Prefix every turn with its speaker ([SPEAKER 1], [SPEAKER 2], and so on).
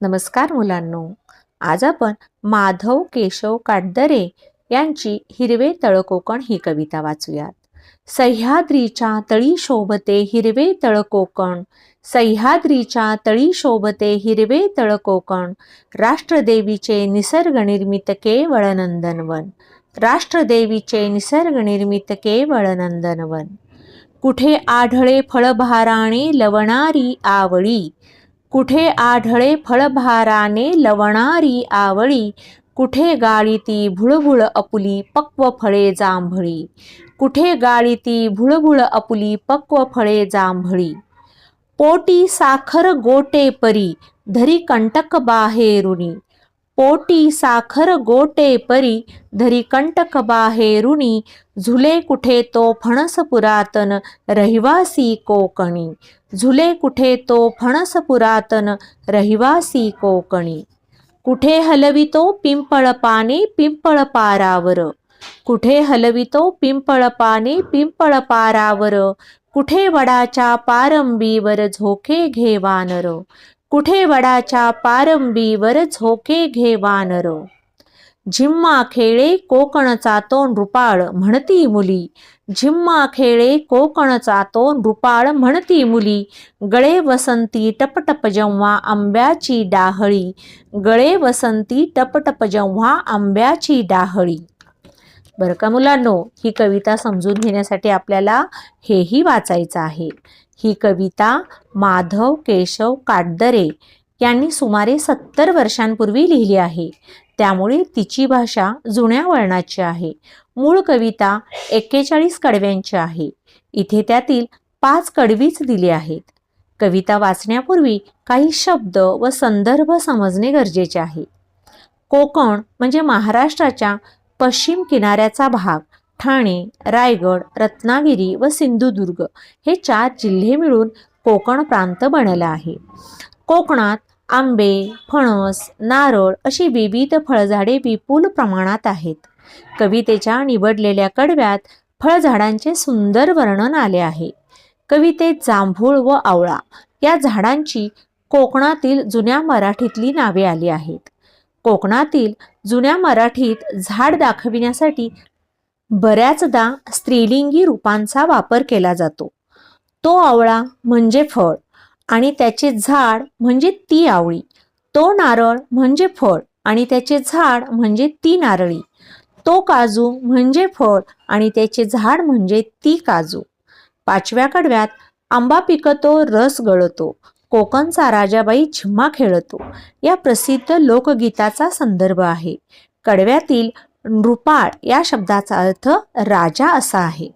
[SPEAKER 1] नमस्कार मुलांनो. आज आपण माधव केशव काटदरे यांची हिरवे तळकोकण ही कविता वाचूयात. सह्याद्रीच्या तळी शोभते हिरवे तळकोकण. सह्याद्रीच्या तळी शोभते हिरवे तळकोकण. राष्ट्रदेवीचे निसर्ग निर्मित केवळ नंदनवन. राष्ट्रदेवीचे निसर्ग निर्मित केवळ नंदनवन. कुठे आढळे फळभाराणी लवणारी आवळी. कुठे आढळे फळभाराने लवणारी आवळी कुठे गाळीती भुळभुळ अपुली पक्व फळे जांभळी कुठे गाळीती भुळभुळ अपुली पक्व फळे जांभळी. पोटी साखर गोटे परी धरी कंटक बाहेरुनी. पोटी साखर गोटे परी धरी कंटक बाहेरुनी झुले कुठे तो फणस पुरातन रहिवासी कोकणी. झुले कुठे तो फणस पुरातन रहिवासी कोकणी. कुठे हलवितो पिंपळ पाने पिंपळ पारावर. कुठे हलवितो पिंपळ पाने पिंपळ पारावर. कुठे वडाच्या पारंबीवर झोके घे वानर कुठे वडाच्या पारंबीवर झोके घे वानर झिम्मा खेळे कोकणचा तो नृपाळ म्हणती मुली. झिम्मा खेळे कोकणचा तो नृपाळ म्हणती मुली. गळे वसंती टपटप जेव्हा आंब्याची डाहळी. गळे वसंती टपटप जेव्हा आंब्याची डाहळी. बरं का मुलांनो ही कविता समजून घेण्यासाठी आपल्याला हेही वाचायचं आहे. ही कविता माधव केशव काटदरे यांनी सुमारे सत्तर वर्षांपूर्वी लिहिली आहे. त्यामुळे तिची भाषा जुन्या वळणाची आहे. मूळ कविता एक्केचाळीस कडव्यांची आहे. इथे त्यातील पाच कडवीच दिली आहेत. कविता वाचण्यापूर्वी काही शब्द व संदर्भ समजणे गरजेचे आहे. कोकण म्हणजे महाराष्ट्राच्या पश्चिम किनाऱ्याचा भाग ठाणे रायगड रत्नागिरी व सिंधुदुर्ग हे चार जिल्हे मिळून कोकण प्रांत बनला आहे. कोकणात आंबे फणस नारळ अशी विविध फळझाडे विपुल प्रमाणात आहेत. कवितेच्या निवडलेल्या कडव्यात फळझाडांचे सुंदर वर्णन आले आहे. कवितेत जांभूळ व आवळा या झाडांची कोकणातील जुन्या मराठीतली नावे आली आहेत. कोकणातील जुन्या मराठीत झाड दाखविण्यासाठी बऱ्याचदा स्त्रीलिंगी रूपांचा वापर केला जातो. तो आवळा म्हणजे फळ आणि त्याचे झाड म्हणजे ती आवळी. तो नारळ म्हणजे फळ आणि त्याचे झाड म्हणजे ती नारळी. तो काजू म्हणजे फळ आणि त्याचे झाड म्हणजे ती काजू. पाचव्या कडव्यात आंबा पिकतो रस गळतो. कोकणचा राजाबाई झिम्मा खेळतो. या प्रसिद्ध लोकगीताचा संदर्भ आहे. कडव्यातील नृपाळ या शब्दाचा अर्थ राजा असा आहे.